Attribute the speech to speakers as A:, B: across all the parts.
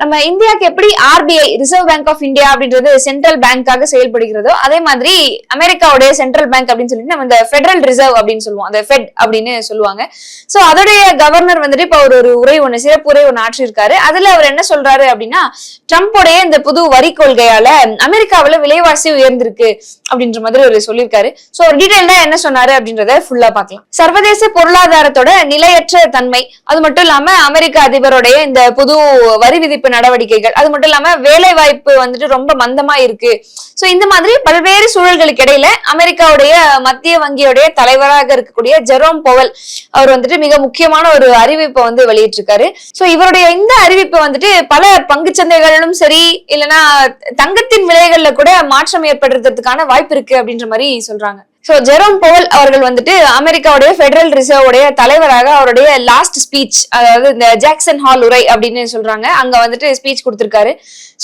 A: நம்ம இந்தியாக்கு எப்படி RBI reserve bank of India அப்படின்றது சென்ட்ரல் பேங்காக செயல்படுகிறதோ அதே மாதிரி அமெரிக்காவுடைய சென்ட்ரல் பேங்க் அப்படின்னு சொல்லிட்டு நம்ம இந்த ஃபெடரல் ரிசர்வ் அப்படின்னு சொல்லுவோம். அந்த ஃபெட் அப்படின்னு சொல்லுவாங்க. ஸோ அதோடைய கவர்னர் வந்துட்டு இப்ப ஒரு ஒரு உரை ஒண்ணு சிறப்பு உரை ஒன்று ஆற்றிருக்காரு அதுல அவர் என்ன சொல்றாரு அப்படின்னா ட்ரம்ப்போடைய இந்த புது வரி கொள்கையால அமெரிக்காவில் விலைவாசி உயர்ந்திருக்கு அப்படின்ற மாதிரி ஒரு சொல்லியிருக்காரு. சோ ஒரு டீடைல்டா என்ன சொன்னாரு அப்படின்றத ஃபுல்லா பார்க்கலாம். சர்வதேச பொருளாதாரத்தோட நிலையற்ற தன்மை அது மட்டும் இல்லாம அமெரிக்க அதிபருடைய இந்த புது வரி விதிப்பு நடவடிக்கைகள். அது மட்டும் இல்லாம வேலை வாய்ப்பு வந்துட்டு ரொம்ப மந்தமா இருக்கு. சோ இந்த மாதிரி பல்வேறு சூழல்களுக்கு இடையில அமெரிக்காவுடைய மத்திய வங்கியுடைய தலைவராக இருக்கக்கூடிய ஜெரோம் பவல் அவர் வந்துட்டு மிக முக்கியமான ஒரு அறிவிப்பை வந்து வெளியிட்டிருக்காரு. சோ இவருடைய இந்த அறிவிப்பு வந்துட்டு பல பங்கு சந்தைகளிலும் சரி இல்லைன்னா தங்கத்தின் விலைகள்ல கூட மாற்றம் ஏற்படுறதுக்கான வாய்ப்பு இருக்கு அப்படின்ற மாதிரி சொல்றாங்க. ஸோ ஜெரோம் போல் அவர்கள் வந்துட்டு அமெரிக்காவுடைய ஃபெடரல் ரிசர்வ் உடைய தலைவராக அவருடைய லாஸ்ட் ஸ்பீச் அதாவது இந்த ஜாக்சன் ஹால் உரை அப்படின்னு சொல்றாங்க. அங்க வந்துட்டு ஸ்பீச் கொடுத்திருக்காரு.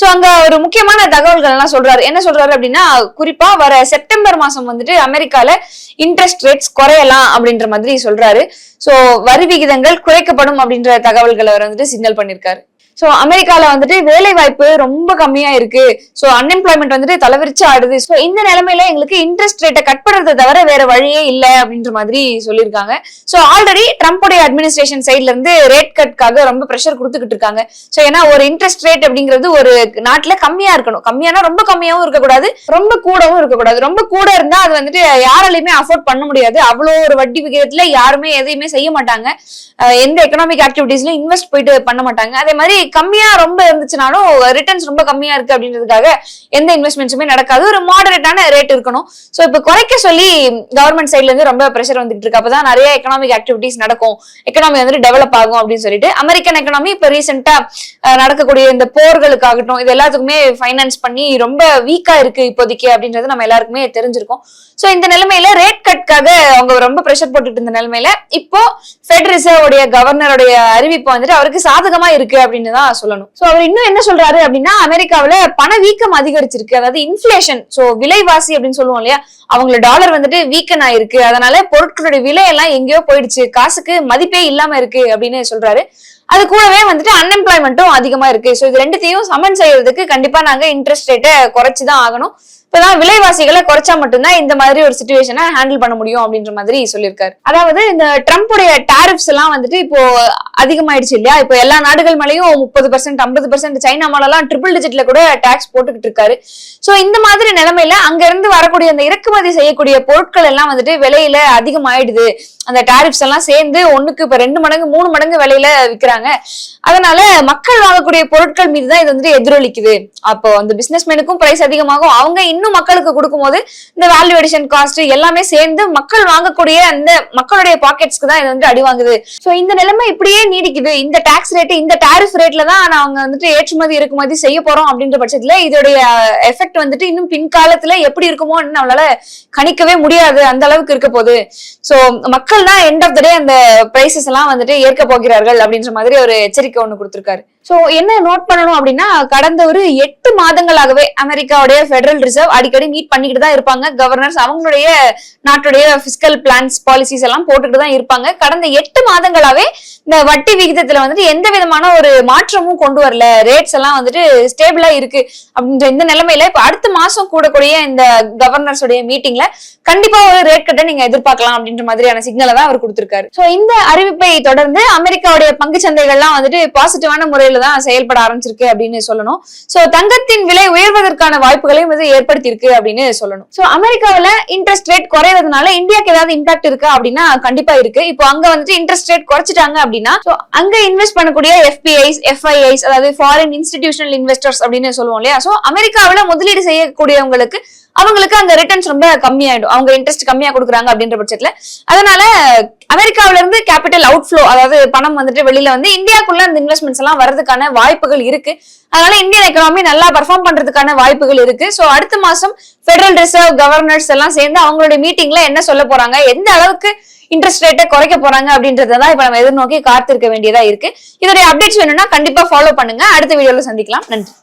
A: ஸோ அங்க ஒரு முக்கியமான தகவல்கள் எல்லாம் சொல்றாரு. என்ன சொல்றாரு அப்படின்னா குறிப்பா வர செப்டம்பர் மாசம் வந்துட்டு அமெரிக்கால இன்ட்ரெஸ்ட் ரேட்ஸ் குறையலாம் அப்படின்ற மாதிரி சொல்றாரு. ஸோ வரி விகிதங்கள் குறைக்கப்படும் அப்படின்ற தகவல்களை அவர் வந்துட்டு சிக்னல் பண்ணியிருக்காரு சோ அமெரிக்கால வந்துட்டு வேலை வாய்ப்பு ரொம்ப கம்மியா இருக்கு. சோ அன்எம்ப்ளாய்மெண்ட் வந்துட்டு தலைவிரிச்சு ஆடுது. சோ இந்த நிலைமையில எங்களுக்கு இன்ட்ரெஸ்ட் ரேட்டை கட் பண்றதை தவிர வேற வழியே இல்லை அப்படின்ற மாதிரி சொல்லியிருக்காங்க. சோ ஆல்ரெடி ட்ரம்ப்போடைய அட்மினிஸ்ட்ரேஷன் சைட்ல இருந்து ரேட் கட்காக ரொம்ப ப்ரெஷர் கொடுத்துக்கிட்டு இருக்காங்க. சோ ஏன்னா ஒரு இன்ட்ரெஸ்ட் ரேட் அப்படிங்கிறது ஒரு நாட்டுல கம்மியா இருக்கணும். கம்மியானா ரொம்ப கம்மியாவும் இருக்கக்கூடாது ரொம்ப கூடவும் இருக்கக்கூடாது. ரொம்ப கூட இருந்தா அது வந்துட்டு யாராலையுமே அஃபோர்ட் பண்ண முடியாது. அவ்வளோ ஒரு வட்டி விகிதத்துல யாருமே எதையுமே செய்ய மாட்டாங்க. எந்த எக்கனாமிக் ஆக்டிவிட்டீஸ்லயும் இன்வெஸ்ட் போயிட்டு பண்ண மாட்டாங்க. அதே மாதிரி கம்மியா ரொம்ப இருந்துச்சுனாலும் ரிட்டர்ன்ஸ் ரொம்ப கம்மியா இருக்கு அப்படின்றதுக்காக எந்த இன்வெஸ்ட்மெண்ட்ஸுமே நடக்காது. ஒரு மாடரேட்டான ரேட் இருக்கணும். சோ இப்போ குறைக்க சொல்லி கவர்மெண்ட் சைட்ல இருந்து ரொம்ப ப்ரெஷர் வந்துட்டு இருக்கு. அப்பதான் நிறைய எக்கனாமிக் ஆக்டிவிட்டிஸ் நடக்கும். எக்கனாமி வந்துட்டு டெவலப் ஆகும் அப்படின்னு சொல்லிட்டு அமெரிக்கன் எக்கனாமி இப்போ ரீசெண்டா நடக்கக்கூடிய இந்த போர்களுக்காகட்டும் இது எல்லாத்துக்குமே ஃபைனான்ஸ் பண்ணி ரொம்ப வீக்கா இருக்கு இப்போதைக்கு அப்படின்றது நம்ம எல்லாருக்குமே தெரிஞ்சிருக்கும். ஸோ இந்த நிலைமையில ரேட் கட்காக அவங்க ரொம்ப ப்ரெஷர் போட்டுட்டு இருந்த நிலைமையில இப்போ ஃபெட் ரிசர்வோடைய கவர்னருடைய அறிவிப்பு வந்துட்டு அவருக்கு சாதகமா இருக்கு அப்படின்னு தான் சொல்லணும். சோ அவர் இன்னும் என்ன சொல்றாரு அப்படின்னா அமெரிக்காவில பண வீக்கம் அதிகரிச்சிருக்கு. அதாவது இன்ஃபிளேஷன் சோ விலைவாசி அப்படின்னு சொல்லுவோம் இல்லையா? அவங்களோட டாலர் வந்துட்டு வீக்கன் ஆயிருக்கு. அதனால பொருட்களுடைய விலை எல்லாம் எங்கேயோ போயிடுச்சு. காசுக்கு மதிப்பே இல்லாம இருக்கு அப்படின்னு சொல்றாரு. அது கூடவே வந்துட்டு அன்எம்ப்ளாய்மெண்ட்டும் அதிகமா இருக்கு. சோ இது ரெண்டுத்தையும் சமன் செய்யறதுக்கு கண்டிப்பா நாங்க இன்ட்ரெஸ்ட் ரேட்டை குறைச்சுதான் ஆகணும். இப்பதான் விலைவாசிகளை குறைச்சா மட்டும்தான் இந்த மாதிரி ஒரு சுச்சுவேஷனை ஹேண்டில் பண்ண முடியும் அப்படின்ற மாதிரி சொல்லியிருக்காரு. அதாவது இந்த ட்ரம்ப்புடைய டேரிப்ஸ் எல்லாம் வந்துட்டு இப்போ அதிகமாயிடுச்சு இல்லையா? இப்போ எல்லா நாடுகள் மேலேயும் முப்பது பர்சன்ட் ஐம்பது பர்சன்ட் சைனா மேலாம் ட்ரிபிள் டிஜிட்ல கூட டாக்ஸ் போட்டுக்கிட்டு இருக்காரு. சோ இந்த மாதிரி நிலைமையில அங்க இருந்து வரக்கூடிய அந்த இறக்குமதி செய்யக்கூடிய பொருட்கள் எல்லாம் வந்துட்டு விலையில அதிகமாயிடுது. அந்த டேரிப்ஸ் எல்லாம் சேர்ந்து ஒண்ணுக்கு இப்ப ரெண்டு மடங்கு மூணு மடங்கு விலையில விற்கிறாங்க அதனால மக்கள் வாங்கக்கூடிய பொருட்கள் மீது தான் இது வந்துட்டு எதிரொலிக்குது. அப்போ அந்த பிசினஸ்மேனுக்கும் பிரைஸ் அதிகமாகும். அவங்க இன்னும் மக்களுக்கு கொடுக்கும்போது இந்த வேல்யூ அடிஷன் காஸ்ட் எல்லாமே சேர்ந்து மக்கள் வாங்கக்கூடிய அந்த மக்களுடைய பாக்கெட்ஸ்க்கு தான் இது வந்து அடி வாங்குது. சோ இந்த நிலைமை இப்படியே நீடிக்குது. இந்த டாக்ஸ் ரேட் இந்த டாரிஃப் ரேட்ல தான் நாங்க வந்துட்டு ஏற்றுமதி இறக்குமதி செய்ய போறோம் அப்படின்ற பட்சத்துல இதோடைய எஃபெக்ட் வந்துட்டு இன்னும் பின்காலத்துல எப்படி இருக்குமோன்னு நம்மளால கணிக்கவே முடியாது. அந்த அளவுக்கு இருக்க போகுது. சோ மக்கள் தான் எண்ட் ஆஃப் த டே அந்த பிரைசஸ் எல்லாம் வந்துட்டு ஏற்க போகிறார்கள் அப்படின்ற மாதிரி ஒரு எச்சரிக்கை ஒன்று கொடுத்துருக்காரு. சோ என்ன நோட் பண்ணணும் அப்படின்னா கடந்த ஒரு எட்டு மாதங்களாகவே அமெரிக்காவுடைய ஃபெடரல் ரிசர்வ் அடிக்கடி மீட் பண்ணிக்கிட்டு தான் இருப்பாங்க. கவர்னர்ஸ் அவங்களுடைய நாட்டுடைய பிசிக்கல் பிளான்ஸ் பாலிசிஸ் எல்லாம் போட்டுக்கிட்டு தான் இருப்பாங்க. கடந்த எட்டு மாதங்களாவே இந்த வட்டி விகிதத்துல வந்துட்டு எந்த விதமான ஒரு மாற்றமும் கொண்டு வரல. ரேட்ஸ் எல்லாம் வந்துட்டு ஸ்டேபிளா இருக்கு அப்படின்ற இந்த நிலைமையில இப்ப அடுத்த மாசம் கூடக்கூடிய இந்த கவர்னர்ஸ் உடைய மீட்டிங்ல கண்டிப்பா ஒரு ரேட் கட்ட நீங்க எதிர்பார்க்கலாம் அப்படின்ற மாதிரியான சிக்னலை தான் அவர் கொடுத்திருக்காரு. சோ இந்த அறிவிப்பை தொடர்ந்து அமெரிக்காவுடைய பங்கு சந்தைகள்லாம் வந்துட்டு பாசிட்டிவான முறையில தான் செயல்பட ஆரம்பிச்சிருக்கு அப்படின்னு சொல்லணும். சோ தங்கத்தின் விலை உயர்வதற்கான வாய்ப்புகளையும் இது ஏற்படுத்தியிருக்கு அப்படின்னு சொல்லணும். சோ அமெரிக்காவில இன்ட்ரெஸ்ட் ரேட் குறைவதனால இந்தியாவுக்கு ஏதாவது இம்பாக்ட் இருக்கா அப்படின்னா கண்டிப்பா இருக்கு. இப்போ அங்க வந்துட்டு இன்ட்ரெஸ்ட் ரேட் குறைச்சிட்டாங்க அப்படின்னா அங்க இன்வெஸ்ட் பண்ணக்கூடிய எஃபிஐஸ் எஃப்ஐஐஸ் அதாவது ஃபாரின் இன்ஸ்டிடியூஷனல் இன்வெஸ்டர்ஸ் அப்படின்னு சொல்லுவோம் இல்லையா? சோ அமெரிக்காவில முதலீடு செய்யக்கூடியவங்களுக்கு அவங்களுக்கு அந்த ரிட்டர்ன்ஸ் ரொம்ப கம்மியாயிடும். அவங்க இன்ட்ரெஸ்ட் கம்மியா கொடுக்குறாங்க அப்படின்ற பட்சத்துல. அதனால அமெரிக்காவில இருந்து கேபிட்டல் அவுட்ஃப்ளோ அதாவது பணம் வந்துட்டு வெளியில வந்து இந்தியாக்குள்ள அந்த இன்வெஸ்ட்மெண்ட்ஸ் எல்லாம் வர்றதுக்கான வாய்ப்புகள் இருக்கு. அதனால இந்தியன் எக்கனாமி நல்லா பர்ஃபார்ம் பண்றதுக்கான வாய்ப்புகள் இருக்கு. சோ அடுத்த மாசம் ஃபெடரல் ரிசர்வ் கவர்னர்ஸ் எல்லாம் சேர்ந்து அவங்களுடைய மீட்டிங்ல என்ன சொல்ல போறாங்க? எந்த அளவுக்கு இன்ட்ரெஸ்ட் ரேட்டை குறைக்க போறாங்க அப்படின்றதான் இப்ப நம்ம எதிர்நோக்கி காத்திருக்க வேண்டியதா இருக்கு. இதோடைய அப்டேட்ஸ் வேணும்னா கண்டிப்பா ஃபாலோ பண்ணுங்க. அடுத்த வீடியோல சந்திக்கலாம். நன்றி.